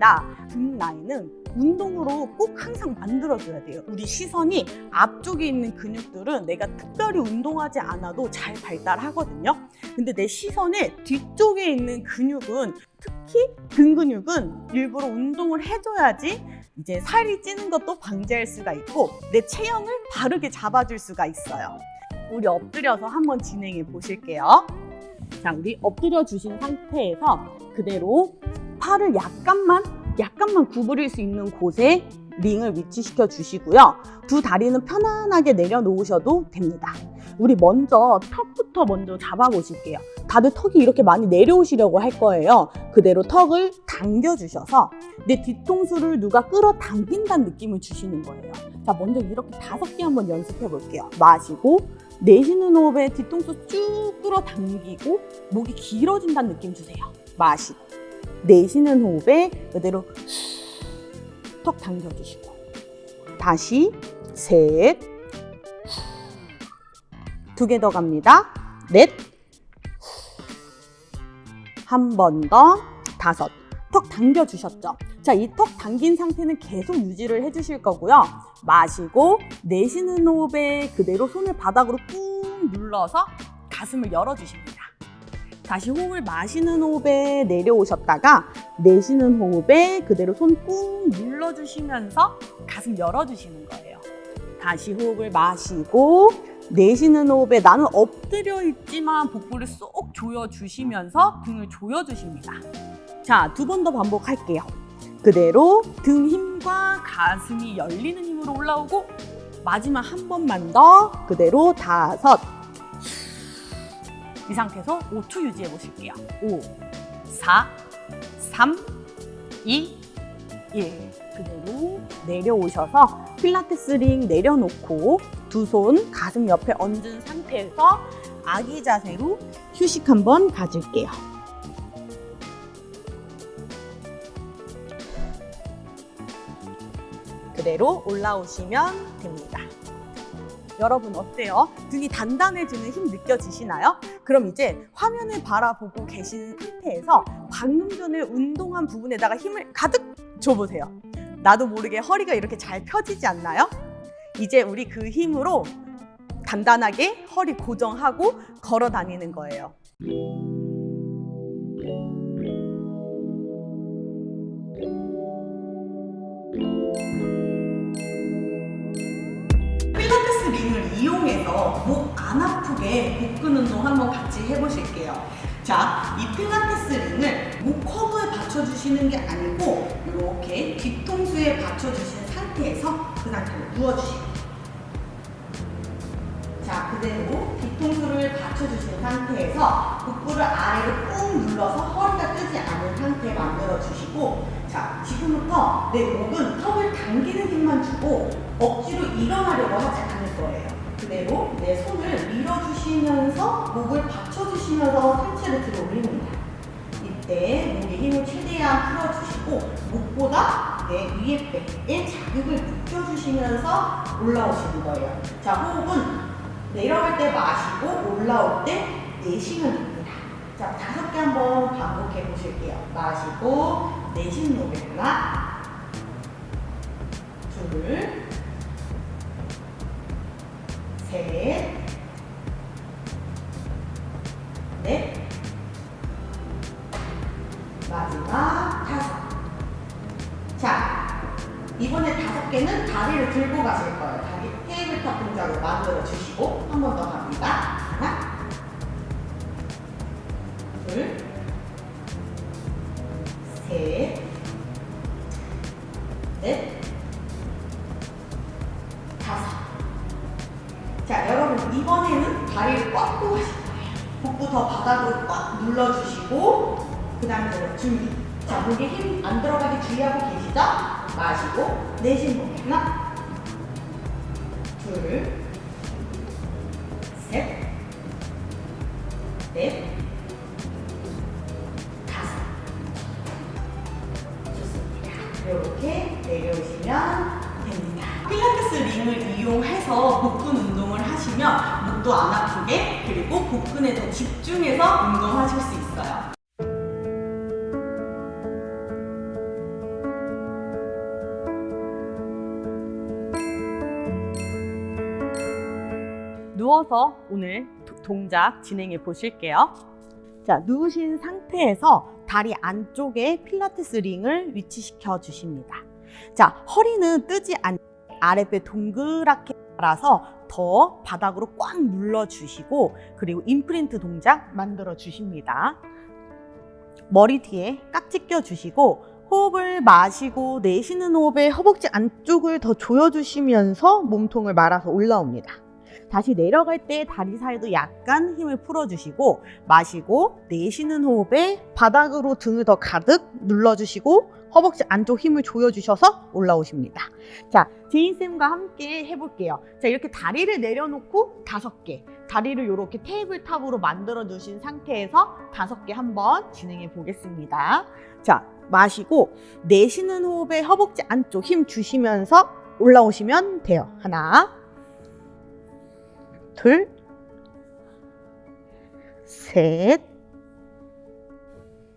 아니다. 등 라인은 운동으로 꼭 항상 만들어줘야 돼요. 우리 시선이 앞쪽에 있는 근육들은 내가 특별히 운동하지 않아도 잘 발달하거든요. 근데 내 시선의 뒤쪽에 있는 근육은 특히 등 근육은 일부러 운동을 해줘야지 이제 살이 찌는 것도 방지할 수가 있고 내 체형을 바르게 잡아줄 수가 있어요. 우리 엎드려서 한번 진행해 보실게요. 자, 우리 엎드려 주신 상태에서 그대로 팔을 약간만 약간만 구부릴 수 있는 곳에 링을 위치시켜 주시고요. 두 다리는 편안하게 내려놓으셔도 됩니다. 우리 먼저 턱부터 먼저 잡아 보실게요. 다들 턱이 이렇게 많이 내려오시려고 할 거예요. 그대로 턱을 당겨 주셔서 내 뒤통수를 누가 끌어당긴다는 느낌을 주시는 거예요. 자, 먼저 이렇게 다섯 개 한번 연습해 볼게요. 마시고 내쉬는 호흡에 뒤통수 쭉 끌어당기고 목이 길어진다는 느낌 주세요. 마시고 내쉬는 호흡에 그대로 턱 당겨주시고 다시 셋, 두 개 더 갑니다. 넷, 한 번 더, 다섯. 턱 당겨주셨죠? 자, 이 턱 당긴 상태는 계속 유지를 해주실 거고요. 마시고 내쉬는 호흡에 그대로 손을 바닥으로 꾹 눌러서 가슴을 열어주십니다. 다시 호흡을 마시는 호흡에 내려오셨다가 내쉬는 호흡에 그대로 손 꾹 눌러주시면서 가슴 열어주시는 거예요. 다시 호흡을 마시고 내쉬는 호흡에 나는 엎드려 있지만 복부를 쏙 조여주시면서 등을 조여주십니다. 자, 두 번 더 반복할게요. 그대로 등 힘과 가슴이 열리는 힘으로 올라오고 마지막 한 번만 더 그대로 다섯 이 상태에서 5초 유지해 보실게요. 5, 4, 3, 2, 1 그대로 내려오셔서 필라테스 링 내려놓고 두 손 가슴 옆에 얹은 상태에서 아기 자세로 휴식 한번 가질게요. 그대로 올라오시면 됩니다. 여러분 어때요? 등이 단단해지는 힘 느껴지시나요? 그럼 이제 화면을 바라보고 계신 상태에서 방금 전에 운동한 부분에다가 힘을 가득 줘보세요. 나도 모르게 허리가 이렇게 잘 펴지지 않나요? 이제 우리 그 힘으로 단단하게 허리 고정하고 걸어 다니는 거예요. 해서 목 안 아프게 복근 운동 한번 같이 해보실게요. 자, 이 필라테스 링을 목 커브에 받쳐주시는 게 아니고 이렇게 뒤통수에 받쳐주신 상태에서 그 상태로 누워주시고 자, 그대로 뒤통수를 받쳐주신 상태에서 복부를 아래로 꾹 눌러서 허리가 뜨지 않은 상태 만들어주시고 자, 지금부터 내 목은 턱을 당기는 힘만 주고 억지로 일어나려고 하지 않을 거예요. 그대로 내 손을 밀어주시면서 목을 받쳐주시면서 상체를 들어 올립니다. 이때 목의 힘을 최대한 풀어주시고 목보다 내 위에 배에 자극을 느껴주시면서 올라오시는 거예요. 자, 호흡은 내려갈 때 마시고 올라올 때 내쉬면 됩니다. 자, 다섯 개 한번 반복해 보실게요. 마시고 내쉬는 하나, 둘, 셋, 넷, 마지막 다섯. 자, 이번에 다섯 개는 다리를 들고 가실 거예요. 다리 테이블탑 동작으로 만들어 주시고 한 번 더 갑니다. 하나, 둘, 셋, 넷, 이번에는 다리를 꽉고 하실 거예요. 복부 더 바닥으로 꽉 눌러주시고 그 다음에 준비. 자, 목에 힘 안 들어가게 주의하고 계시죠? 마시고 내쉬는 목 하나, 둘, 셋, 넷, 몸도 안 아프게 그리고 복근에 더 집중해서 운동하실 수 있어요. 누워서 오늘 동작 진행해 보실게요. 자, 누우신 상태에서 다리 안쪽에 필라테스 링을 위치시켜 주십니다. 자, 허리는 뜨지 않 아랫배 동그랗게 라서 더 바닥으로 꽉 눌러 주시고 그리고 임프린트 동작 만들어 주십니다. 머리 뒤에 깍지 껴 주시고 호흡을 마시고 내쉬는 호흡에 허벅지 안쪽을 더 조여주시면서 몸통을 말아서 올라옵니다. 다시 내려갈 때 다리 사이도 약간 힘을 풀어주시고 마시고 내쉬는 호흡에 바닥으로 등을 더 가득 눌러주시고 허벅지 안쪽 힘을 조여주셔서 올라오십니다. 자, 제인쌤과 함께 해볼게요. 자, 이렇게 다리를 내려놓고 다섯 개. 다리를 이렇게 테이블탑으로 만들어 두신 상태에서 다섯 개 한번 진행해 보겠습니다. 자, 마시고 내쉬는 호흡에 허벅지 안쪽 힘 주시면서 올라오시면 돼요. 하나, 둘, 셋,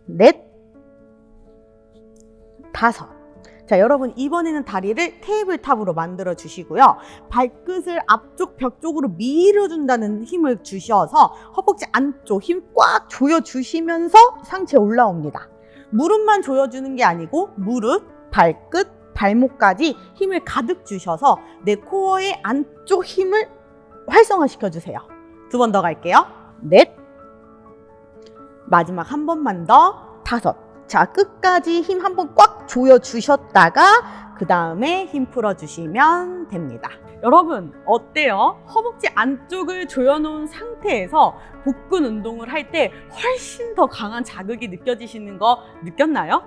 넷, 다섯. 자, 여러분 이번에는 다리를 테이블탑으로 만들어 주시고요. 발끝을 앞쪽 벽 쪽으로 밀어준다는 힘을 주셔서 허벅지 안쪽 힘 꽉 조여 주시면서 상체 올라옵니다. 무릎만 조여주는 게 아니고 무릎, 발끝, 발목까지 힘을 가득 주셔서 내 코어의 안쪽 힘을 활성화시켜 주세요. 두 번 더 갈게요. 넷. 마지막 한 번만 더. 다섯. 자, 끝까지 힘 한번 꽉 조여 주셨다가 그 다음에 힘 풀어 주시면 됩니다. 여러분, 어때요? 허벅지 안쪽을 조여놓은 상태에서 복근 운동을 할 때 훨씬 더 강한 자극이 느껴지시는 거 느꼈나요?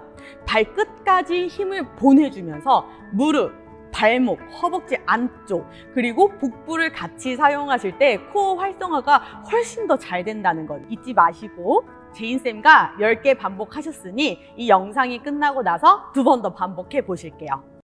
발끝까지 힘을 보내주면서 무릎, 발목, 허벅지 안쪽, 그리고 복부를 같이 사용하실 때 코어 활성화가 훨씬 더 잘 된다는 것 잊지 마시고 제인쌤과 10개 반복하셨으니 이 영상이 끝나고 나서 두 번 더 반복해 보실게요.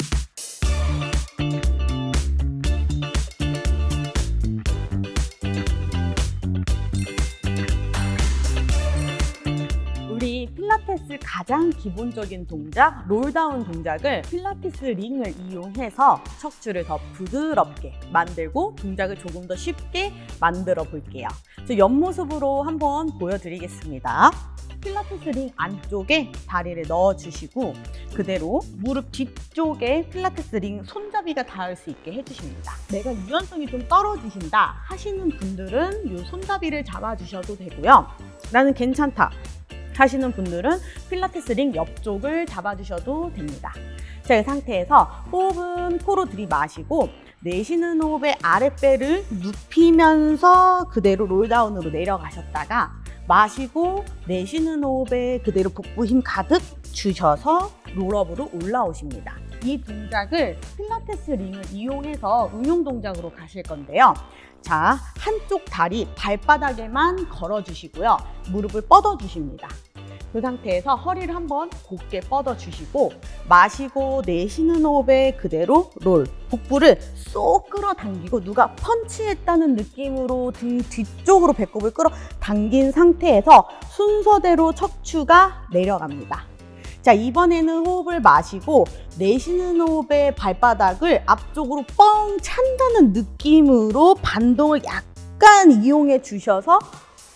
필라테스 가장 기본적인 동작, 롤다운 동작을 필라테스 링을 이용해서 척추를 더 부드럽게 만들고 동작을 조금 더 쉽게 만들어 볼게요. 저 옆모습으로 한번 보여드리겠습니다. 필라테스 링 안쪽에 다리를 넣어주시고 그대로 무릎 뒤쪽에 필라테스 링 손잡이가 닿을 수 있게 해주십니다. 내가 유연성이 좀 떨어지신다 하시는 분들은 이 손잡이를 잡아주셔도 되고요. 나는 괜찮다 하시는 분들은 필라테스 링 옆쪽을 잡아주셔도 됩니다. 자, 이 상태에서 호흡은 코로 들이마시고 내쉬는 호흡에 아랫배를 눕히면서 그대로 롤다운으로 내려가셨다가 마시고 내쉬는 호흡에 그대로 복부 힘 가득 주셔서 롤업으로 올라오십니다. 이 동작을 필라테스 링을 이용해서 응용 동작으로 가실 건데요. 자, 한쪽 다리 발바닥에만 걸어주시고요. 무릎을 뻗어주십니다. 그 상태에서 허리를 한번 곧게 뻗어주시고 마시고 내쉬는 호흡에 그대로 롤. 복부를 쏙 끌어당기고 누가 펀치했다는 느낌으로 등 뒤쪽으로 배꼽을 끌어 당긴 상태에서 순서대로 척추가 내려갑니다. 자, 이번에는 호흡을 마시고 내쉬는 호흡에 발바닥을 앞쪽으로 뻥 찬다는 느낌으로 반동을 약간 이용해 주셔서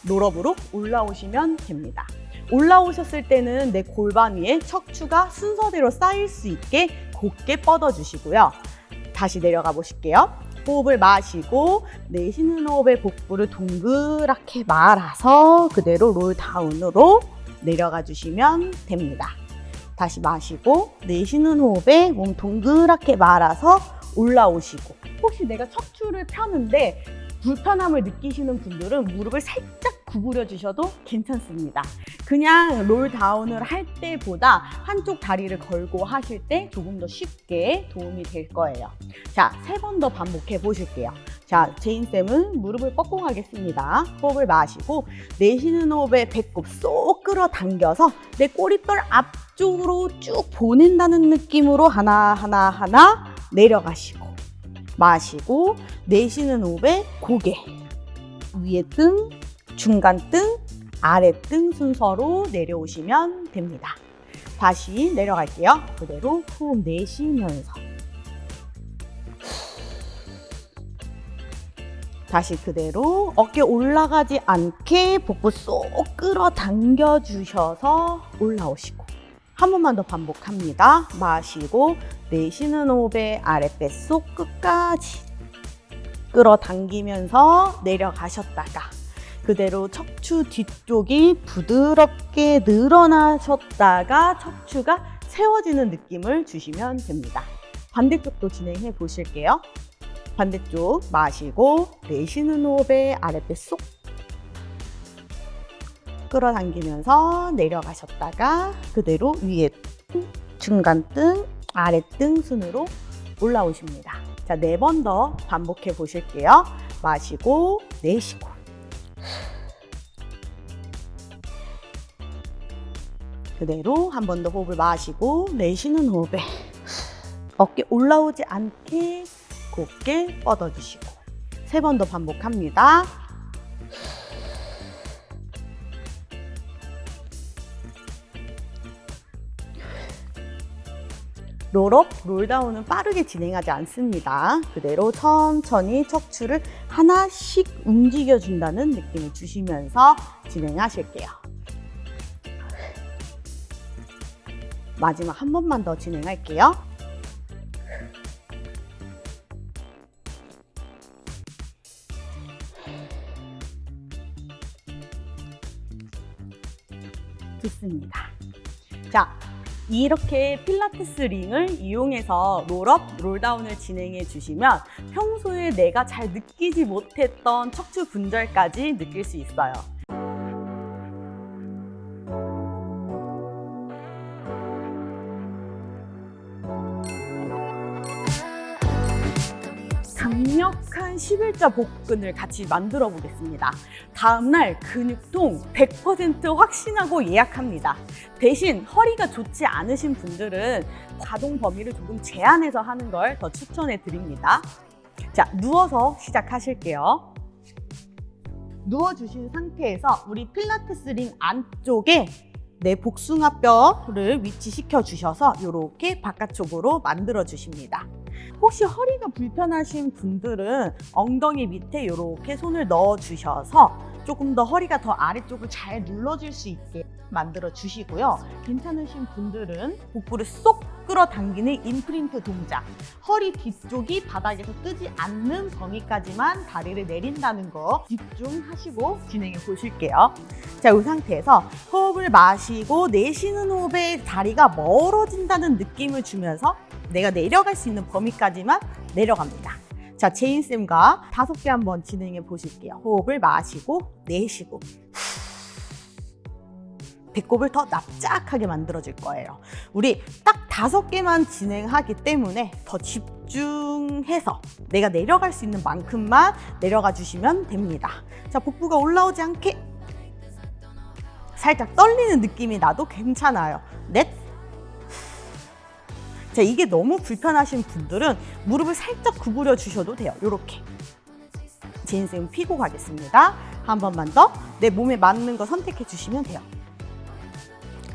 롤업으로 올라오시면 됩니다. 올라오셨을 때는 내 골반 위에 척추가 순서대로 쌓일 수 있게 곧게 뻗어 주시고요. 다시 내려가 보실게요. 호흡을 마시고 내쉬는 호흡에 복부를 동그랗게 말아서 그대로 롤 다운으로 내려가 주시면 됩니다. 다시 마시고 내쉬는 호흡에 몸 동그랗게 말아서 올라오시고 혹시 내가 척추를 펴는데 불편함을 느끼시는 분들은 무릎을 살짝 구부려 주셔도 괜찮습니다. 그냥 롤 다운을 할 때보다 한쪽 다리를 걸고 하실 때 조금 더 쉽게 도움이 될 거예요. 자, 세 번 더 반복해 보실게요. 자, 제인쌤은 무릎을 뻗고 가겠습니다. 호흡을 마시고 내쉬는 호흡에 배꼽 쏙 끌어당겨서 내 꼬리뼈 앞쪽으로 쭉 보낸다는 느낌으로 하나하나 하나 내려가시고 마시고 내쉬는 호흡에 고개 위에 등, 중간 등, 아래 등 순서로 내려오시면 됩니다. 다시 내려갈게요. 그대로 호흡 내쉬면서 다시 그대로 어깨 올라가지 않게 복부 쏙 끌어당겨 주셔서 올라오시고 한 번만 더 반복합니다. 마시고 내쉬는 호흡에 아랫배 쏙 끝까지 끌어당기면서 내려가셨다가 그대로 척추 뒤쪽이 부드럽게 늘어나셨다가 척추가 세워지는 느낌을 주시면 됩니다. 반대쪽도 진행해 보실게요. 반대쪽 마시고 내쉬는 호흡에 아랫배 쏙 끌어당기면서 내려가셨다가 그대로 위에 등, 중간 등, 아래 등 순으로 올라오십니다. 자, 네 번 더 반복해 보실게요. 마시고 내쉬고 그대로 한 번 더 호흡을 마시고 내쉬는 호흡에 어깨 올라오지 않게 곧게 뻗어주시고 세 번 더 반복합니다. 롤업, 롤다운은 빠르게 진행하지 않습니다. 그대로 천천히 척추를 하나씩 움직여준다는 느낌을 주시면서 진행하실게요. 마지막 한 번만 더 진행할게요. 좋습니다. 자, 이렇게 필라테스 링을 이용해서 롤업, 롤다운을 진행해 주시면 평소에 내가 잘 느끼지 못했던 척추 분절까지 느낄 수 있어요. 한 11자 복근을 같이 만들어 보겠습니다. 다음날 근육통 100% 확신하고 예약합니다. 대신 허리가 좋지 않으신 분들은 가동 범위를 조금 제한해서 하는 걸 더 추천해 드립니다. 자, 누워서 시작하실게요. 누워주신 상태에서 우리 필라테스 링 안쪽에 내 복숭아뼈를 위치시켜 주셔서 이렇게 바깥쪽으로 만들어 주십니다. 혹시 허리가 불편하신 분들은 엉덩이 밑에 이렇게 손을 넣어 주셔서 조금 더 허리가 더 아래쪽을 잘 눌러줄 수 있게 만들어 주시고요. 괜찮으신 분들은 복부를 쏙 끌어당기는 인프린트 동작. 허리 뒤쪽이 바닥에서 뜨지 않는 범위까지만 다리를 내린다는 거 집중하시고 진행해 보실게요. 자, 이 상태에서 호흡을 마시고 내쉬는 호흡에 다리가 멀어진다는 느낌을 주면서 내가 내려갈 수 있는 범위까지만 내려갑니다. 자, 제인쌤과 다섯 개 한번 진행해 보실게요. 호흡을 마시고 내쉬고 배꼽을 더 납작하게 만들어질 거예요. 우리 딱 다섯 개만 진행하기 때문에 더 집중해서 내가 내려갈 수 있는 만큼만 내려가 주시면 됩니다. 자, 복부가 올라오지 않게 살짝 떨리는 느낌이 나도 괜찮아요. 넷. 자, 이게 너무 불편하신 분들은 무릎을 살짝 구부려 주셔도 돼요. 이렇게. 제인쌤 피고 가겠습니다. 한 번만 더 내 몸에 맞는 거 선택해 주시면 돼요.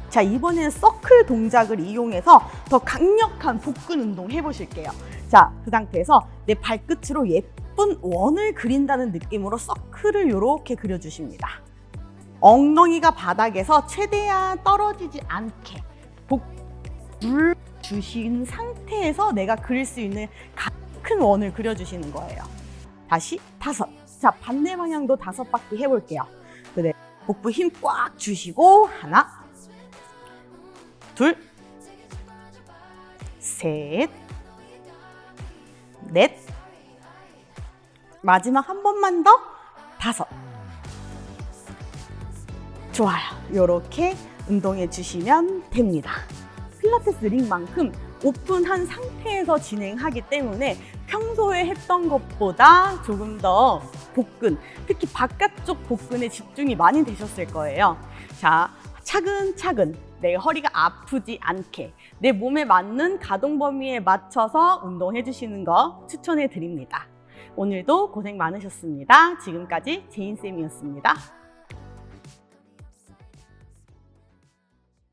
자, 이번에는 서클 동작을 이용해서 더 강력한 복근 운동 해보실게요. 자, 그 상태에서 내 발끝으로 예쁜 원을 그린다는 느낌으로 서클을 이렇게 그려주십니다. 엉덩이가 바닥에서 최대한 떨어지지 않게 복 물 주신 상태에서 내가 그릴 수 있는 큰 원을 그려주시는 거예요. 다시 다섯. 자, 반대 방향도 다섯 바퀴 해볼게요. 그래. 복부 힘 꽉 주시고 하나, 둘, 셋, 넷, 마지막 한 번만 더 다섯. 좋아요. 이렇게 운동해 주시면 됩니다. 필라테스 링만큼 오픈한 상태에서 진행하기 때문에 평소에 했던 것보다 조금 더 복근, 특히 바깥쪽 복근에 집중이 많이 되셨을 거예요. 자, 차근차근 내 허리가 아프지 않게 내 몸에 맞는 가동 범위에 맞춰서 운동해 주시는 거 추천해 드립니다. 오늘도 고생 많으셨습니다. 지금까지 제인쌤이었습니다.